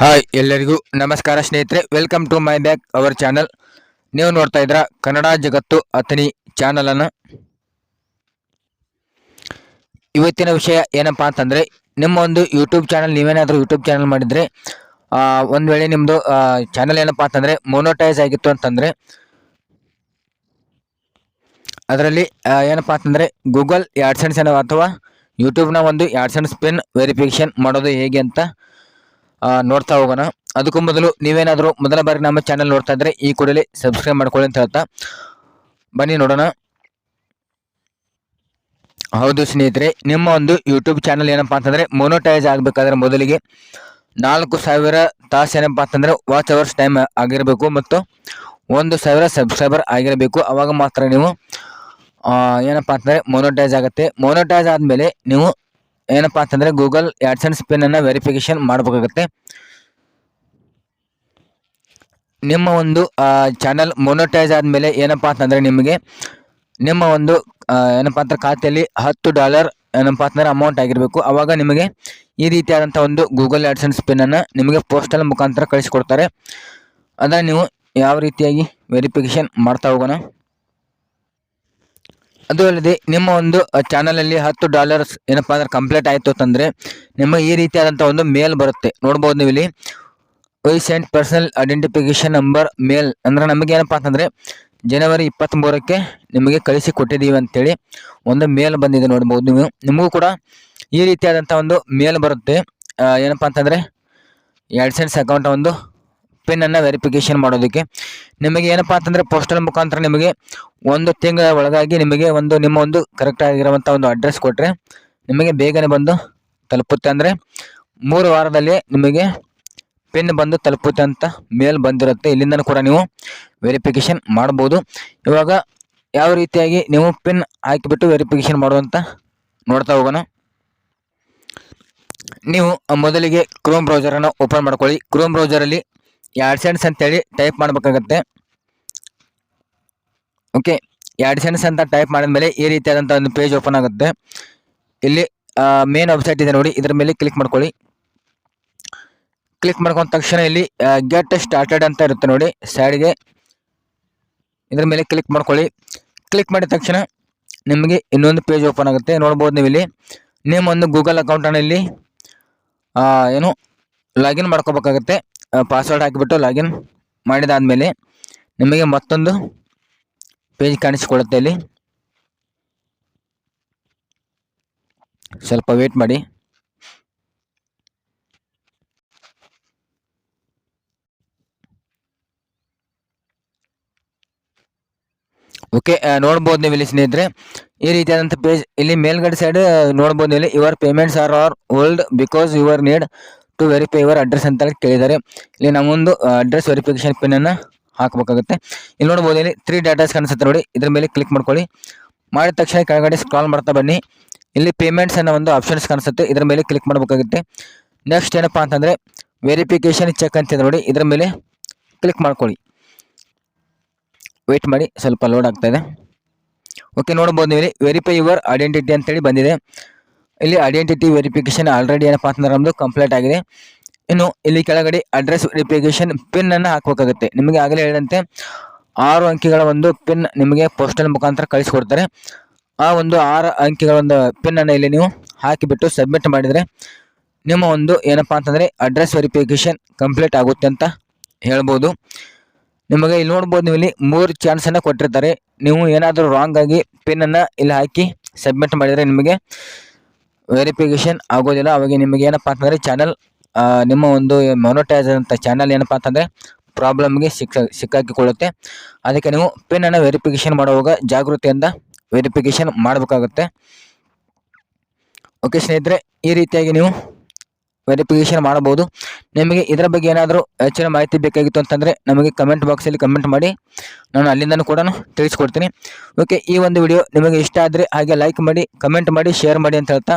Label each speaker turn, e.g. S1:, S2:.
S1: Hi ಎಲ್ಲರಿಗೂ ನಮಸ್ಕಾರ ಸ್ನೇಹಿತರೆ. Welcome to my back our channel ನೀವು ನೋಡ್ತಾ ಇದ್ರ ಕನ್ನಡ ಜಗತ್ತು ಅತನಿ ಚಾನಲನ್ನು ಇವತ್ತಿನ ವಿಷಯ ಏನಪ್ಪಾ ಅಂತಂದರೆ, ನಿಮ್ಮ ಒಂದು ಯೂಟ್ಯೂಬ್ ಚಾನಲ್ ನೀವೇನಾದರೂ ಯೂಟ್ಯೂಬ್ ಚಾನಲ್ ಮಾಡಿದರೆ ಒಂದು ವೇಳೆ ನಿಮ್ಮದು ಚಾನಲ್ ಏನಪ್ಪಾ ಅಂತಂದರೆ ಮೊನೋಟೈಸ್ ಆಗಿತ್ತು ಅಂತಂದರೆ, ಅದರಲ್ಲಿ ಏನಪ್ಪ ಅಂತಂದರೆ ಗೂಗಲ್ ಆಡ್ಸೆನ್ಸ್ ಏನೋ ಅಥವಾ ಯೂಟ್ಯೂಬ್ನ ಒಂದು ಆ್ಯಡ್ಸೆನ್ಸ್ ಪಿನ್ ವೆರಿಫಿಕೇಷನ್ ಮಾಡೋದು ಹೇಗೆ ಅಂತ ನೋಡ್ತಾ ಹೋಗೋಣ. ಅದಕ್ಕೂ ಮೊದಲು ನೀವೇನಾದರೂ ಮೊದಲ ಬಾರಿ ನಮ್ಮ ಚಾನಲ್ ನೋಡ್ತಾ ಇದ್ರೆ ಈ ಕೂಡಲೇ ಸಬ್ಸ್ಕ್ರೈಬ್ ಮಾಡ್ಕೊಳ್ಳಿ ಅಂತ ಹೇಳ್ತಾ ಬನ್ನಿ ನೋಡೋಣ. ಹೌದು ಸ್ನೇಹಿತರೆ, ನಿಮ್ಮ ಒಂದು ಯೂಟ್ಯೂಬ್ ಚಾನಲ್ ಏನಪ್ಪಾ ಅಂತಂದರೆ ಮೊನೋಟೈಸ್ ಆಗಬೇಕಾದ್ರೆ ಮೊದಲಿಗೆ ನಾಲ್ಕು ಸಾವಿರ ತಾಸು ಏನಪ್ಪಾ ಅಂತಂದರೆ ವಾಚ್ ಅವರ್ಸ್ ಟೈಮ್ ಆಗಿರಬೇಕು ಮತ್ತು ಒಂದು ಸಾವಿರ ಸಬ್ಸ್ಕ್ರೈಬರ್ ಆಗಿರಬೇಕು. ಅವಾಗ ಮಾತ್ರ ನೀವು ಏನಪ್ಪಾ ಅಂತಂದರೆ ಮೊನೋಟೈಸ್ ಆಗುತ್ತೆ. ಮೊನೋಟೈಸ್ ಆದಮೇಲೆ ನೀವು ಏನಪ್ಪ ಅಂತಂದರೆ ಗೂಗಲ್ ಆ್ಯಡ್ಸೆನ್ಸ್ ಪಿನ್ನನ್ನು ವೆರಿಫಿಕೇಷನ್ ಮಾಡಬೇಕಾಗುತ್ತೆ. ನಿಮ್ಮ ಒಂದು ಚಾನಲ್ ಮೊನೋಟೈಸ್ ಆದಮೇಲೆ ಏನಪ್ಪ ಅಂತಂದರೆ ನಿಮಗೆ ನಿಮ್ಮ ಒಂದು ಏನಪ್ಪ ಅಂತ ಖಾತೆಯಲ್ಲಿ ಹತ್ತು ಡಾಲರ್ ಏನಪ್ಪ ಅಂತಂದರೆ ಅಮೌಂಟ್ ಆಗಿರಬೇಕು. ಆವಾಗ ನಿಮಗೆ ಈ ರೀತಿಯಾದಂಥ ಒಂದು ಗೂಗಲ್ ಆ್ಯಡ್ಸೆನ್ಸ್ ಪಿನ್ನನ್ನು ನಿಮಗೆ ಪೋಸ್ಟಲ್ ಮುಖಾಂತರ ಕಳಿಸಿಕೊಡ್ತಾರೆ. ಅದನ್ನು ನೀವು ಯಾವ ರೀತಿಯಾಗಿ ವೆರಿಫಿಕೇಷನ್ ಮಾಡ್ತಾ ಹೋಗೋಣ. ಅದು ಅಲ್ಲದೆ ನಿಮ್ಮ ಒಂದು ಚಾನಲಲ್ಲಿ ಹತ್ತು ಡಾಲರ್ಸ್ ಏನಪ್ಪ ಅಂದ್ರೆ ಕಂಪ್ಲೀಟ್ ಆಯಿತು ಅಂತಂದರೆ ನಿಮಗೆ ಈ ರೀತಿಯಾದಂಥ ಒಂದು ಮೇಲ್ ಬರುತ್ತೆ. ನೋಡ್ಬೋದು ನೀವು ಇಲ್ಲಿ sent personal identification number mail ಅಂದ್ರೆ ನಮಗೆ ಏನಪ್ಪ ಅಂತಂದರೆ ಜನವರಿ ಇಪ್ಪತ್ತ್ಮೂರಕ್ಕೆ ನಿಮಗೆ ಕಳಿಸಿ ಕೊಟ್ಟಿದ್ದೀವಿ ಅಂತೇಳಿ ಒಂದು ಮೇಲ್ ಬಂದಿದೆ ನೋಡ್ಬೋದು ನೀವು. ನಿಮಗೂ ಕೂಡ ಈ ರೀತಿಯಾದಂಥ ಒಂದು ಮೇಲ್ ಬರುತ್ತೆ. ಏನಪ್ಪ ಅಂತಂದರೆ ಸೆಂಟ್ಸ್ ಅಕೌಂಟ್ ಒಂದು ಪಿನ್ನನ್ನು ವೆರಿಫಿಕೇಶನ್ ಮಾಡೋದಕ್ಕೆ. ನಿಮಗೆ ಏನಪ್ಪಾ ಅಂತಂದರೆ ಪೋಸ್ಟಲ್ ಮುಖಾಂತರ ನಿಮಗೆ ಒಂದು ತಿಂಗಳ ಒಳಗಾಗಿ ನಿಮಗೆ ಒಂದು, ನಿಮ್ಮ ಒಂದು ಕರೆಕ್ಟ್ ಆಗಿರುವಂಥ ಒಂದು ಅಡ್ರೆಸ್ ಕೊಟ್ಟರೆ ನಿಮಗೆ ಬೇಗನೆ ಬಂದು ತಲುಪುತ್ತೆ ಅಂದರೆ ಮೂರು ವಾರದಲ್ಲಿ ನಿಮಗೆ ಪಿನ್ ಬಂದು ತಲುಪುತ್ತೆ ಅಂತ ಮೇಲ್ ಬಂದಿರುತ್ತೆ. ಇಲ್ಲಿಂದನೂ ಕೂಡ ನೀವು ವೆರಿಫಿಕೇಶನ್ ಮಾಡ್ಬೋದು ಇವಾಗ ಯಾವ ರೀತಿಯಾಗಿ ನೀವು ಪಿನ್ ಹಾಕಿಬಿಟ್ಟು ವೆರಿಫಿಕೇಶನ್ ಮಾಡುವಂತ ನೋಡ್ತಾ ಹೋಗೋಣ. ನೀವು ಮೊದಲಿಗೆ ಕ್ರೋಮ್ ಬ್ರೌಸರನ್ನು ಓಪನ್ ಮಾಡ್ಕೊಳ್ಳಿ. ಕ್ರೋಮ್ ಬ್ರೌಸರಲ್ಲಿ ಆ್ಯಡ್ಸೆನ್ಸ್ ಅಂತೇಳಿ ಟೈಪ್ ಮಾಡಬೇಕಾಗತ್ತೆ. ಓಕೆ ಎರಡು ಸೆಂಟ್ಸ್ ಅಂತ ಟೈಪ್ ಮಾಡಿದ್ಮೇಲೆ ಈ ರೀತಿಯಾದಂಥ ಒಂದು ಪೇಜ್ ಓಪನ್ ಆಗುತ್ತೆ. ಇಲ್ಲಿ ಮೇನ್ ವೆಬ್ಸೈಟ್ ಇದೆ ನೋಡಿ, ಇದರ ಮೇಲೆ ಕ್ಲಿಕ್ ಮಾಡ್ಕೊಳ್ಳಿ. ಕ್ಲಿಕ್ ಮಾಡ್ಕೊಂಡ ತಕ್ಷಣ ಇಲ್ಲಿ ಗೆಟ್ ಸ್ಟಾರ್ಟೆಡ್ ಅಂತ ಇರುತ್ತೆ ನೋಡಿ ಸೈಡ್ಗೆ ಇದರ ಮೇಲೆ ಕ್ಲಿಕ್ ಮಾಡ್ಕೊಳ್ಳಿ. ಕ್ಲಿಕ್ ಮಾಡಿದ ತಕ್ಷಣ ನಿಮಗೆ ಇನ್ನೊಂದು ಪೇಜ್ ಓಪನ್ ಆಗುತ್ತೆ. ನೋಡ್ಬೋದು ನೀವು ಇಲ್ಲಿ. ನಿಮ್ಮ ಒಂದು ಗೂಗಲ್ ಅಕೌಂಟನ್ನು ಇಲ್ಲಿ ಏನು ಲಾಗಿನ್ ಮಾಡ್ಕೋಬೇಕಾಗತ್ತೆ. ಪಾಸ್ವರ್ಡ್ ಹಾಕಿಬಿಟ್ಟು ಲಾಗಿನ್ ಮಾಡಿದಾದಮೇಲೆ ನಿಮಗೆ ಮತ್ತೊಂದು ಪೇಜ್ ಕಾಣಿಸಿಕೊಳ್ಳುತ್ತೆ ಇಲ್ಲಿ. ಸ್ವಲ್ಪ ವೇಟ್ ಮಾಡಿ. ಓಕೆ ನೋಡ್ಬೋದು ನೀವು ಇಲ್ಲಿ ಸ್ನೇಹಿತರೆ. ಈ ರೀತಿಯಾದಂಥ ಪೇಜ್ ಇಲ್ಲಿ ಮೇಲ್ಗಡೆ ಸೈಡ್ ನೋಡ್ಬೋದು ಇಲ್ಲಿ your payments are are old because your need to verify your address ಅಂತ ಕೇಳಿದ್ದಾರೆ. ಇಲ್ಲಿ ನಮ್ಮೊಂದು ಅಡ್ರೆಸ್ ವೆರಿಫಿಕೇಶನ್ ಪಿನ್ ಅನ್ನ ಹಾಕಬೇಕಾಗುತ್ತೆ. ಇಲ್ಲಿ ನೋಡ್ಬೋದು, ಇಲ್ಲಿ ತ್ರೀ ಡಾಟಾಸ್ ಕಾಣಿಸುತ್ತೆ ನೋಡಿ, ಇದ್ರ ಮೇಲೆ ಕ್ಲಿಕ್ ಮಾಡ್ಕೊಳ್ಳಿ. ಮಾಡಿದ ತಕ್ಷಣ ಕೆಳಗಡೆ ಸ್ಕ್ರಾಲ್ ಮಾಡ್ತಾ ಬನ್ನಿ. ಇಲ್ಲಿ ಪೇಮೆಂಟ್ಸ್ ಅನ್ನೋ ಒಂದು ಆಪ್ಷನ್ಸ್ ಕಾಣಿಸುತ್ತೆ, ಇದ್ರ ಮೇಲೆ ಕ್ಲಿಕ್ ಮಾಡಬೇಕಾಗುತ್ತೆ. ನೆಕ್ಸ್ಟ್ ಏನಪ್ಪಾ ಅಂತಂದ್ರೆ ವೆರಿಫಿಕೇಶನ್ ಚೆಕ್ ಅಂತಿದೆ ನೋಡಿ, ಇದ್ರ ಮೇಲೆ ಕ್ಲಿಕ್ ಮಾಡ್ಕೊಳ್ಳಿ. ವೆಯ್ಟ್ ಮಾಡಿ, ಸ್ವಲ್ಪ ಲೋಡ್ ಆಗ್ತಾ ಇದೆ. ಓಕೆ ನೋಡ್ಬೋದು ನೀವು ವೆರಿಫೈ ಯುವರ್ ಐಡೆಂಟಿಟಿ ಅಂತೇಳಿ ಬಂದಿದೆ. ಇಲ್ಲಿ ಐಡೆಂಟಿಟಿ ವೆರಿಫಿಕೇಶನ್ ಆಲ್ರೆಡಿ ಏನಪ್ಪಾ ಅಂತಂದ್ರೆ ನಮ್ಮದು ಕಂಪ್ಲೀಟ್ ಆಗಿದೆ. ಇನ್ನು ಇಲ್ಲಿ ಕೆಳಗಡೆ ಅಡ್ರೆಸ್ ವೆರಿಫಿಕೇಶನ್ ಪಿನ್ ಅನ್ನು ಹಾಕಬೇಕಾಗುತ್ತೆ. ನಿಮಗೆ ಆಗಲೇ ಹೇಳಿದಂತೆ ಆರು ಅಂಕಿಗಳ ಒಂದು ಪಿನ್ ನಿಮಗೆ ಪೋಸ್ಟಲ್ ಮುಖಾಂತರ ಕಳಿಸಿಕೊಡ್ತಾರೆ. ಆ ಒಂದು ಆರು ಅಂಕಿಗಳ ಒಂದು ಪಿನ್ ಅನ್ನು ಇಲ್ಲಿ ನೀವು ಹಾಕಿಬಿಟ್ಟು ಸಬ್ಮಿಟ್ ಮಾಡಿದರೆ ನಿಮ್ಮ ಒಂದು ಏನಪ್ಪಾ ಅಂತಂದರೆ ಅಡ್ರೆಸ್ ವೆರಿಫಿಕೇಶನ್ ಕಂಪ್ಲೀಟ್ ಆಗುತ್ತೆ ಅಂತ ಹೇಳ್ಬೋದು. ನಿಮಗೆ ಇಲ್ಲಿ ನೋಡ್ಬೋದು ನೀವು ಇಲ್ಲಿ ಮೂರು ಚಾನ್ಸನ್ನು ಕೊಟ್ಟಿರ್ತಾರೆ. ನೀವು ಏನಾದರೂ ರಾಂಗ್ ಆಗಿ ಪಿನ್ ಅನ್ನ ಇಲ್ಲಿ ಹಾಕಿ ಸಬ್ಮಿಟ್ ಮಾಡಿದರೆ ನಿಮಗೆ ವೆರಿಫಿಕೇಶನ್ ಆಗೋದಿಲ್ಲ. ಅವಾಗ ನಿಮಗೆ ಏನಪ್ಪಾ ಅಂತಂದರೆ ಚಾನಲ್ ನಿಮ್ಮ ಒಂದು ಮೊನೋಟೈಸ್ ಅಂತ ಚಾನಲ್ ಏನಪ್ಪಾ ಅಂತಂದರೆ ಪ್ರಾಬ್ಲಮ್ಗೆ ಸಿಕ್ಕ, ಸಿಕ್ಕಾಕಿಕೊಳ್ಳುತ್ತೆ. ಅದಕ್ಕೆ ನೀವು ಪಿನ್ನನ್ನು ವೆರಿಫಿಕೇಶನ್ ಮಾಡುವಾಗ ಜಾಗೃತಿಯಿಂದ ವೆರಿಫಿಕೇಶನ್ ಮಾಡಬೇಕಾಗುತ್ತೆ. ಓಕೆ ಸ್ನೇಹಿತರೆ, ಈ ರೀತಿಯಾಗಿ ನೀವು ವೆರಿಫಿಕೇಶನ್ ಮಾಡಬಹುದು. ನಿಮಗೆ ಇದರ ಬಗ್ಗೆ ಏನಾದರೂ ಹೆಚ್ಚಿನ ಮಾಹಿತಿ ಬೇಕಾಗಿತ್ತು ಅಂತಂದರೆ ನಮಗೆ ಕಮೆಂಟ್ ಬಾಕ್ಸಲ್ಲಿ ಕಮೆಂಟ್ ಮಾಡಿ. ನಾನು ಅಲ್ಲಿಂದನೂ ಕೂಡ ತಿಳಿಸ್ಕೊಡ್ತೀನಿ. ಓಕೆ ಈ ಒಂದು ವಿಡಿಯೋ ನಿಮಗೆ ಇಷ್ಟ ಆದರೆ ಹಾಗೆ ಲೈಕ್ ಮಾಡಿ ಕಮೆಂಟ್ ಮಾಡಿ ಶೇರ್ ಮಾಡಿ ಅಂತ ಹೇಳ್ತಾ